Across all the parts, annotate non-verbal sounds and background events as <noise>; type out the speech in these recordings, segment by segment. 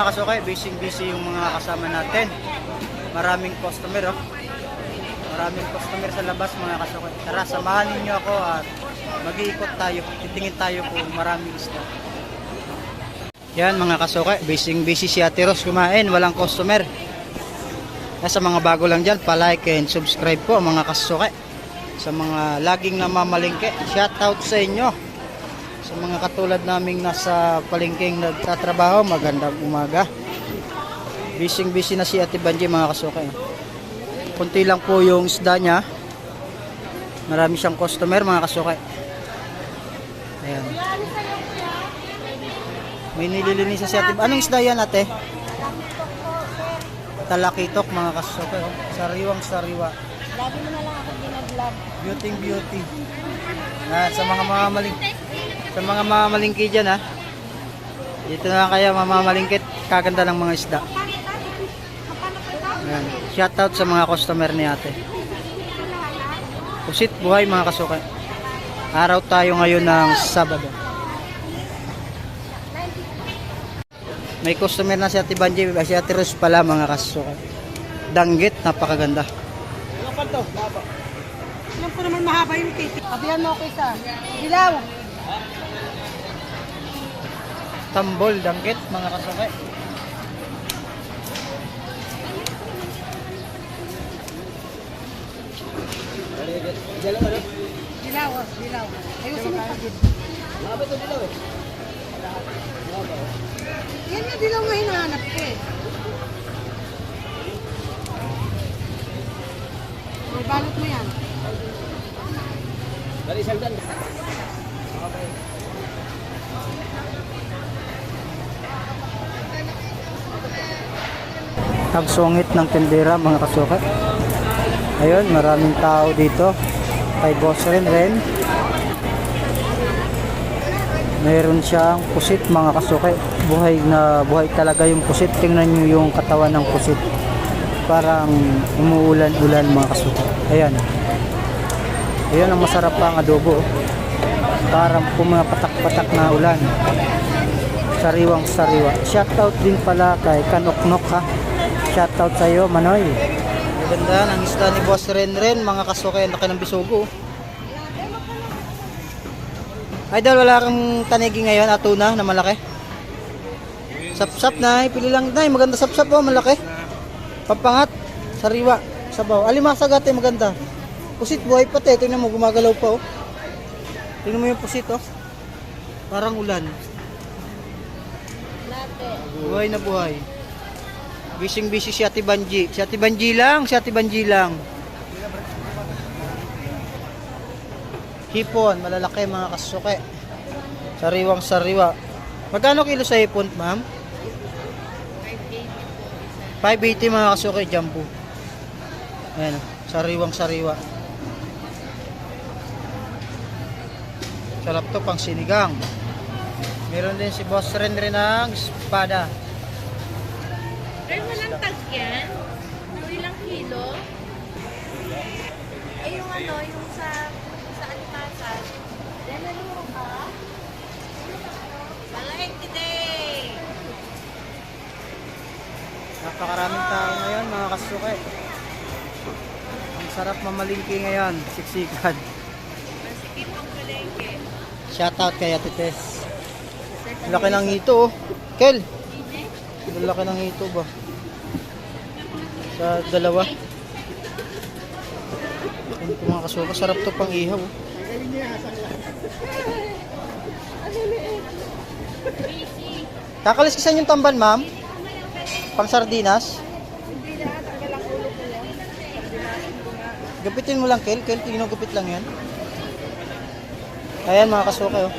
mga kasukay, busy busy yung mga kasama natin. Maraming customer oh. Maraming customer sa labas mga kasukay. Tara, samahan ninyo ako at mag-iikot tayo. Titingin tayo kung maraming isda. Yan mga kasukay, busy busy si Ate Ros kumain, walang customer. Nasa mga bago lang dyan, pa-like and subscribe po mga kasukay. Sa mga laging namamalingke, shout out sa inyo. Sa mga katulad naming nasa palengkeng nagtatrabaho, magandang umaga. Busy busy na si Ate Banji mga kasukay. Kunti lang po yung isda niya. Marami siyang customer mga kasukay. Ayan. May nililinis si Ate. Anong isda yan ate? Talakitok mga kasukay. oh. Sariwang sariwa. Lagi mo na lang ako binablog. Beauty beauty. Ah, sa mga mamaling sa mga mamamalingki diyan ha. Dito na kaya mamamalingkit kaganda ng mga isda. Ayan. Shout out sa mga customer ni ate. Pusit buhay mga kasukay. Araw tayo ngayon ng Sabado. May customer na si Ate Banji, si Ate Rose pala mga kasukay. Danggit, napakaganda. Alam ko naman mahaba yung titik. Sabihan mo ako isa. Dilaw. Tambol, danggit, mga kasukay. Dilaw, oh, dilaw. Ayusin mo pa. Yan yung dilaw na hinahanap ko eh. May balot mo yan. Tagsungit ng tindera mga kasukay. Ayun, maraming tao dito. Kay Boss Ren Ren. Meron siyang pusit mga kasukay. Buhay na buhay talaga yung pusit. Tingnan nyo yung katawan ng pusit. Parang umuulan-ulan mga kasukay. Ayan. Ayan ang masarap pa ang adobo. Parang pumapatak-patak na ulan. Sariwang sariwa. Shoutout din pala kay Kanoknok ha. Shoutout sa iyo, Manoy. Maganda ng isda ni Boss Renren, mga kasukay, ang laki ng bisugo. Idol, wala kang tanigi ngayon, atuna na malaki. Sapsap na, pili lang na, maganda sapsap oh, malaki. Papangat, sariwa, sabaw. Alimasa gati, maganda. Pusit, buhay pa te, tingnan mo, gumagalaw pa oh. Tingnan mo yung pusit oh. Parang ulan. Buhay na buhay. Bising busy si Ate Banji. Si Ate Banji lang, si Ate Banji lang. Hipon, malalaki mga kasuke. Sariwang sariwa. Magkano kilo sa hipon, ma'am? 580 mga kasuke, jumbo. Ayan, sariwang sariwa. Sarap to pang sinigang. Meron din si Boss Ren rin ng espada. Pero walang tag yan? Ilang kilo? Eh yung ano, yung sa sa alimasan. Then ano mo ka? Malaki today! Napakaraming tao ngayon mga kasuke. Ang sarap mamalingki ngayon, siksikan. Shoutout kay Ate Tess. Laki ng hito oh. Kel! Laki ng hito ba? Sa dalawa. Ano po mga kasuka, sarap to pang ihaw. oh. Kakalis ka inyong tamban, ma'am? Pang sardinas? Gapitin mo lang, Kel. Kel, ginugupit lang yan. Ayan mga kasuka, oh.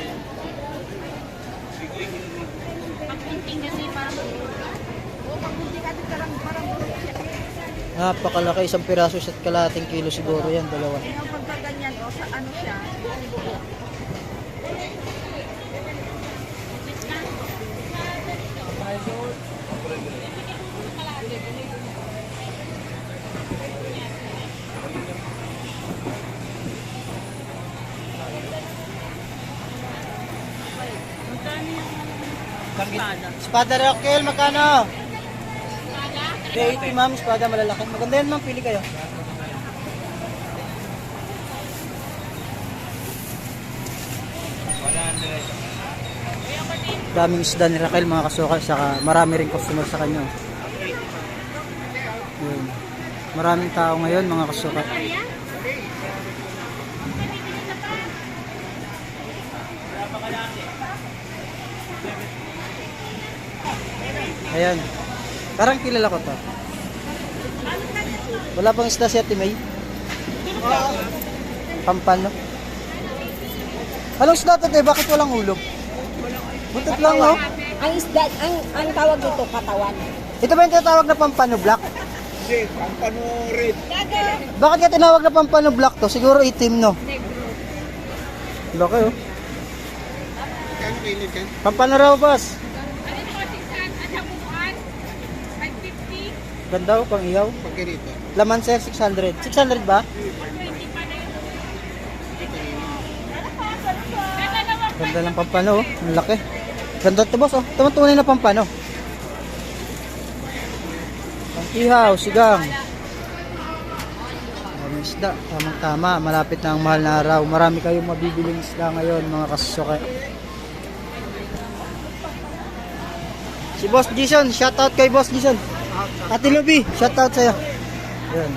Napakalaki, isang piraso at kalating kilo siguro yan, dalawa. Yung pagka ganyan, o sa ano siya, Espada Raquel, magkano? 380 ma'am, espada malalaki. Maganda yan ma'am, pili kayo. Daming isda ni Raquel mga kasukay, saka marami rin customer sa kanya. Yun. Maraming tao ngayon mga kasukay. Ayan. Parang kilala ko to. Wala pang isda si Ate May? Pampano? Anong isda to, te? Bakit walang ulo? Butot lang, oh. Ang isda, ang, ang tawag dito, katawan. Ito ba yung tinatawag na pampano black? Kasi, ang panurit. Bakit ka tinawag na pampano black to? Siguro itim, no? Laki, oh. Pampano raw, boss. Ganda, oh, pang iyaw. Pag ganito. Laman, sir, 600. 600 ba? Ganda ng pampano, oh. Ang laki. Ganda to, boss, oh. Tumutunay na pampano. Pang-ihaw, sigang. Maraming isda. Tamang tama. Malapit na ang mahal na araw. Marami kayong mabibiling isda ngayon, mga kasusuke. Si Boss Jason, shoutout kay Boss Jason. Ate Luby, shoutout sa'yo. Yan.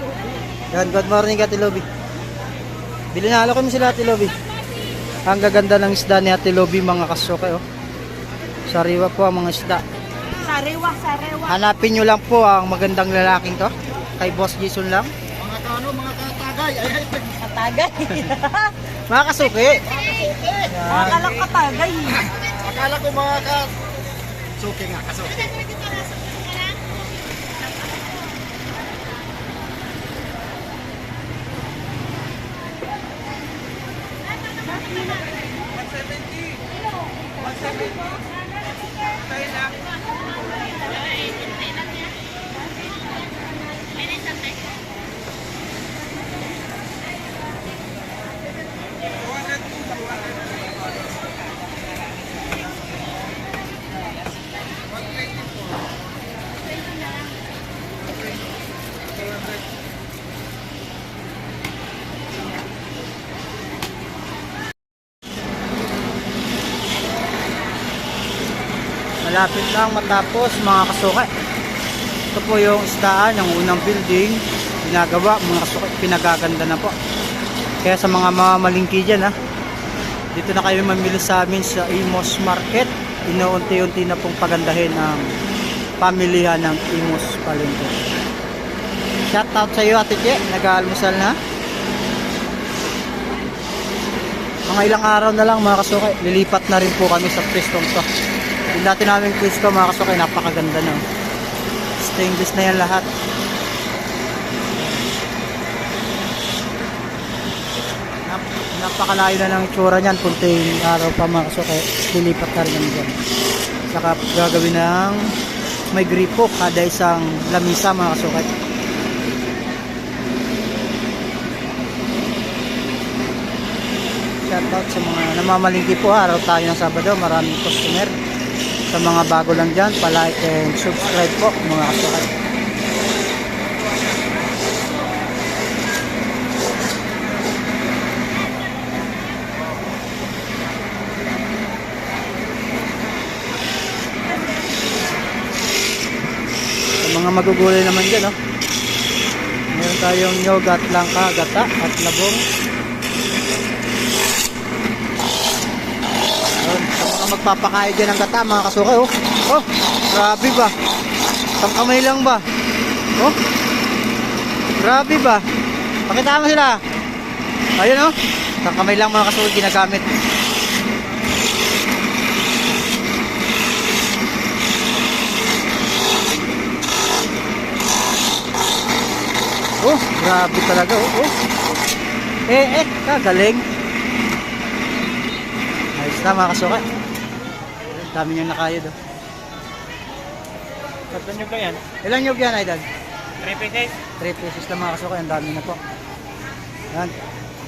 Yan, good morning Ate Luby. Bili na kami sila Ate Luby. Ang gaganda ng isda ni Ate Luby mga kasuke oh. Sariwa po ang mga isda. Sarewa, sarewa. Hanapin nyo lang po ang magandang lalaking to. Kay Boss Jason lang. Mga kano, mga katagay. Ay, ay, ay. Katagay. <laughs> Mga kasuki. Yan. Akalang katagay. Akala ko mga ka... Suki nga, kasuki. Kailangan. Kailangan. Malapit lang matapos mga kasuki. Ito po yung istaan ng unang building. Ginagawa, mga kasuki, pinagaganda na po. Kaya sa mga mamalingki dyan ha, dito na kayo mamili sa amin sa Imos Market. Inuunti-unti na pong pagandahin ang pamilihan ng Imos Palengke. Shoutout sa iyo Ate Che, nag-aalmusal na. Mga ilang araw na lang mga kasuki, lilipat na rin po kami sa pwestong to. Yung dati namin pwesto mga kasuki, napakaganda na. Stainless na yan lahat. Nap napakalayo na ng itsura niyan, punting araw pa mga kasuki, lilipat na rin dyan. Saka gagawin ng may gripo kada isang lamisa mga kasuki. Shoutout sa mga namamalingki po araw tayo ng Sabado. Maraming customer. Sa mga bago lang dyan, palike and subscribe po mga kasukay. Sa mga magugulay naman dyan, oh. Meron tayong nyog at langka, gata at labong. Mga magpapakain dyan ng gata, mga kasukay, oh. Oh, grabe ba? Isang kamay lang ba? Oh, grabe ba? Pakita mo sila. Ayun, oh. Isang kamay lang mga kasukay ginagamit. Oh, grabe talaga, oh. oh. Eh, eh, kagaling. Ayos na mga kasuka. Dami niyang nakayod oh. Tatlo nyo ba yan? Ilang nyug yan, Idol? 3 pieces? 3 pieces lang mga kasuka. Ang dami na po. Yan.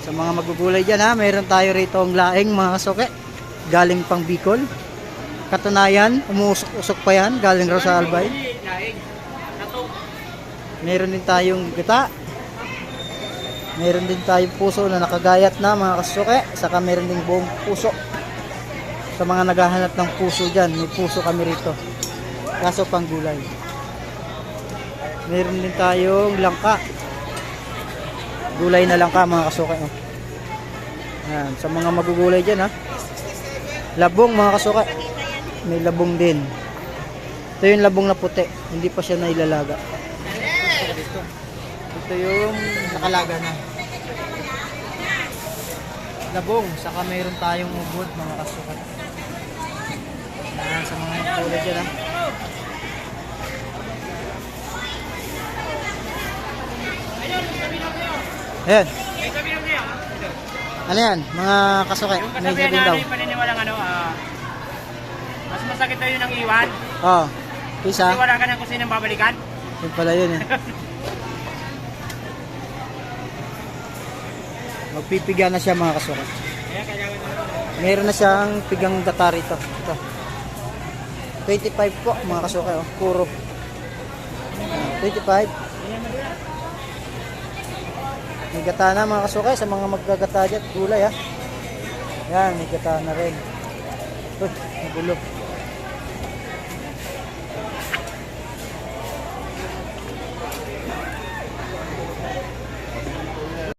Sa mga magugulay dyan ha, mayroon tayo rito ang laing mga kasuka. Galing pang Bicol. Katunayan, umuusok-usok pa yan, galing raw sa Albay. Meron din tayong gata. Meron din tayong puso na nakagayat na mga kasuke. Saka meron din buong puso. Sa mga naghahanap ng puso dyan, may puso kami rito. Kaso pang gulay. Meron din tayong langka. Gulay na langka mga kasuke. Oh. Yan, sa mga magugulay dyan ha. Labong mga kasuke. May labong din. Ito yung labong na puti. Hindi pa siya nailalaga. Ito yung nakalaga na. Labong. Saka mayroon tayong ubod mga kasukat. Yan sa mga kulay dyan ha. Ayan. Ano yan? Mga kasukay. Yung May kasabihan sabihin na daw. ano yung paniniwalang ano, ah, mas masakit tayo ng iwan. Oo. Isa. Kasi wala ka ng kung sinong babalikan. Yun pala yun eh. <laughs> Magpipiga na siya mga kasukat. Kaya kailangan mo. Meron na siyang pigang gata rito. Ito. 25 po mga kasukay. Oh. Puro. Ah, 25. May gata na mga kasukay sa mga maggagata dyan. Gulay ha. Yan, may gata na rin. Uy, magulo.